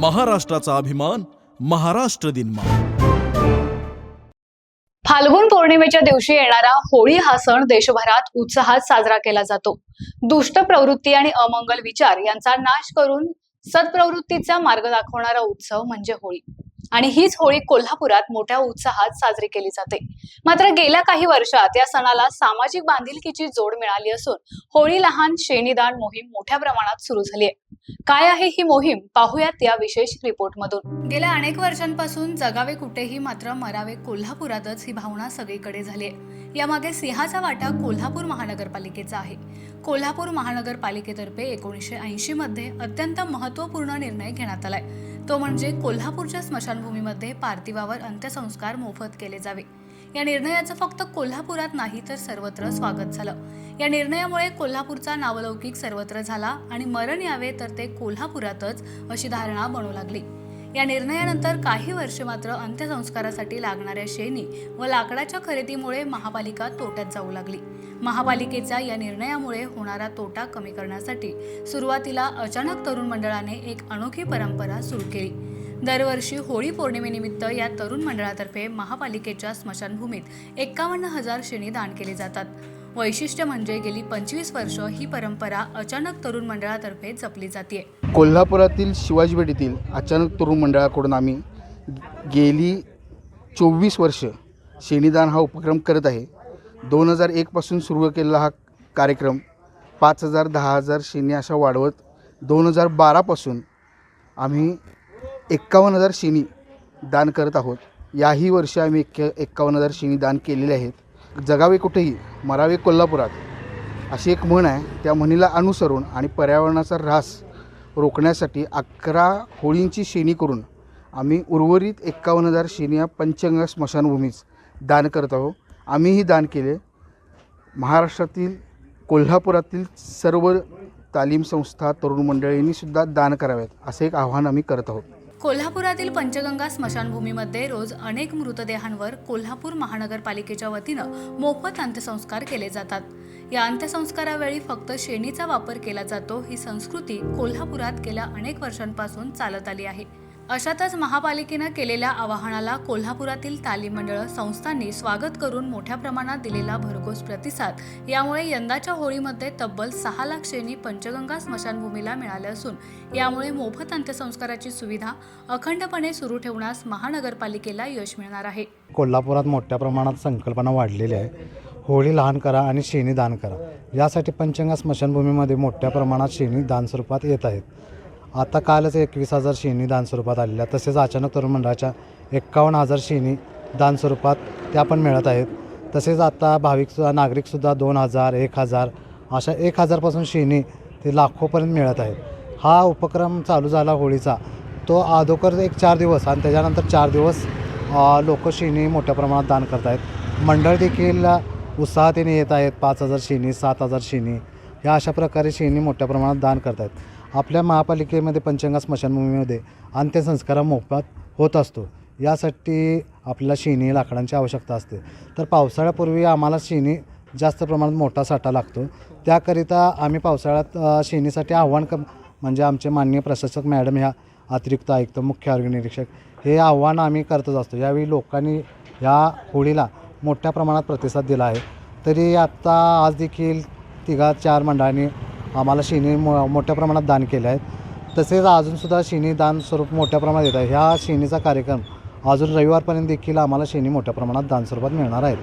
महाराष्ट्राचा अभिमान महाराष्ट्र दिन फाल्गुन पौर्णिमेच्या दिवशी येणारा होळी हा सण देशभरात उत्साहात साजरा केला जातो. दुष्ट प्रवृत्ती आणि अमंगल विचार यांचा नाश करून सत्प्रवृत्तीचा मार्ग दाखवणारा उत्सव म्हणजे होळी. आणि हीच होळी कोल्हापुरात मोठ्या उत्साहात साजरी केली जाते. मात्र गेल्या काही वर्षात या सणाला सामाजिक बांधिलकीची जोड मिळाली असून होळी लहान शेणीदान मोहीम मोठ्या प्रमाणात सुरू झाली आहे. काय आहे ही मोहीम? पाहूयात या विशेष रिपोर्टमधून. गेल्या अनेक वर्षांपासून जगावे कुठेही मात्र मरावे कोल्हापुरातच ही भावना सगळीकडे झाली आहे. यामागे सिंहाचा वाटा कोल्हापूर महानगरपालिकेचा आहे. कोल्हापूर महानगरपालिकेतर्फे एकोणीसशे ऐंशी मध्ये अत्यंत महत्त्वपूर्ण निर्णय घेण्यात आलाय. तो म्हणजे कोल्हापूरच्या स्मशानभूमीमध्ये पार्थिवावर अंत्यसंस्कार मोफत केले जावे. या निर्णयाचं फक्त कोल्हापुरात नाही तर सर्वत्र स्वागत झालं. या निर्णयामुळे कोल्हापूरचा नावलौकिक सर्वत्र झाला आणि मरण यावे तर ते कोल्हापुरातच अशी धारणा बनू लागली. या निर्णयानंतर काही वर्षे मात्र अंत्यसंस्कारासाठी लागणाऱ्या शेणी व लाकडाच्या खरेदीमुळे महापालिका तोट्यात जाऊ लागली. महापालिकेचा या निर्णयामुळे होणारा तोटा कमी करण्यासाठी सुरुवातीला अचानक तरुण मंडळाने एक अनोखी परंपरा सुरू केली. दरवर्षी होळी पौर्णिमेनिमित्त या तरुण मंडळातर्फे महापालिकेच्या स्मशानभूमीत एकावन्न हजार शेणी दान केले जातात. वैशिष्ट्य म्हणजे गेली पंचवीस वर्ष ही परंपरा अचानक तरुण मंडळातर्फे जपली जाते कोल्हापुरातील शिवाजीपेठेतील अचानक तरुण मंडळाकडून आम्ही गेली चोवीस वर्ष शेणीदान हा उपक्रम करत आहे. दोन हजार एकपासून सुरू केलेला हा कार्यक्रम पाच हजार दहा हजार शेणी अशा वाढवत दोन हजार बारापासून आम्ही एक्कावन्न हजार शेणी दान करत आहोत. याही वर्षी आम्ही एक्क एक्कावन्न हजार शेणी दान केलेले आहेत. जगावे कुठेही मरावे कोल्हापुरात. अशी एक म्हण आहे त्या म्हणीला अनुसरून आणि पर्यावरणाचा ऱ्हास रोखण्यासाठी अकरा होळींची शेणी करून आम्ही उर्वरित एक्कावन्न हजार शेणी या पंचगंगा स्मशानभूमीच दान करत आहोत. आम्हीही दान केले. महाराष्ट्रातील कोल्हापुरातील सर्व तालीम संस्था तरुण मंडळींनी सुद्धा दान करावेत असे एक आव्हान आम्ही करत आहोत. कोल्हापुरातील पंचगंगा स्मशानभूमीमध्ये रोज अनेक मृतदेहांवर कोल्हापूर महानगरपालिकेच्या वतीनं मोफत अंत्यसंस्कार केले जातात. या अंत्यसंस्कारावेळी फक्त शेणीचा वापर केला जातो ही संस्कृती कोल्हापुरात गेल्या अनेक वर्षांपासून चालत आली आहे. अशातच महापालिकेनं केलेल्या आवाहनाला कोल्हापुरातील तालीम मंडळ संस्थांनी स्वागत करून मोठ्या प्रमाणात दिलेला भरघोस प्रतिसाद. यामुळे यंदाच्या होळीमध्ये तब्बल सहा लाख श्रेणी पंचगंगा स्मशानभूमीला मिळाले असून यामुळे मोफत अंत्यसंस्काराची सुविधा अखंडपणे सुरू ठेवण्यास महानगरपालिकेला यश मिळणार आहे. कोल्हापुरात मोठ्या प्रमाणात संकल्पना वाढलेली आहे. होळी लहान करा आणि शेणी दान करा. यासाठी पंचंगा स्मशानभूमीमध्ये मोठ्या प्रमाणात शेणी दान स्वरूपात येत आहेत. आता कालच एकवीस हजार शेणी दान स्वरूपात आलेल्या. तसेच अचानक तरुण मंडळाच्या एक्कावन्न हजार शेणी दान स्वरूपात त्या पण मिळत आहेत. तसेच आता भाविकसुद्धा नागरिकसुद्धा दोन हजार एक हजार अशा एक हजारपासून शेणी ते लाखोपर्यंत मिळत आहेत. हा उपक्रम चालू झाला होळीचा. तो अगोदर एक चार दिवस आणि त्याच्यानंतर चार दिवस लोक शेणी मोठ्या प्रमाणात दान करत आहेत. मंडळ देखील उत्साहातीने येत आहेत. पाच हजार शेणी सात हजार शेणी या अशा प्रकारे शेणी मोठ्या प्रमाणात दान करत आहेत. आपल्या महापालिकेमध्ये पंचंगा स्मशानभूमीमध्ये अंत्यसंस्कार मोफत होत असतो. यासाठी आपल्याला शेणी लाकडांची आवश्यकता असते. तर पावसाळ्यापूर्वी आम्हाला शेणी जास्त प्रमाणात मोठा साठा लागतो. त्याकरिता आम्ही पावसाळ्यात शेणीसाठी आव्हान क म्हणजे आमचे माननीय प्रशासक मॅडम ह्या अतिरिक्त आयुक्त मुख्य आरोग्य निरीक्षक हे आव्हान आम्ही करतच असतो. यावेळी लोकांनी ह्या होळीला मोठ्या प्रमाणात प्रतिसाद दिला आहे. तरी आत्ता आज देखील तिघा चार मंडळांनी आम्हाला शेणी मो मोठ्या प्रमाणात दान केले आहेत तसेच अजूनसुद्धा शेणी दान स्वरूप मोठ्या प्रमाणात येत आहे. ह्या शेणीचा कार्यक्रम अजून रविवारपर्यंत देखील आम्हाला शेणी मोठ्या प्रमाणात दान स्वरूपात मिळणार आहेत.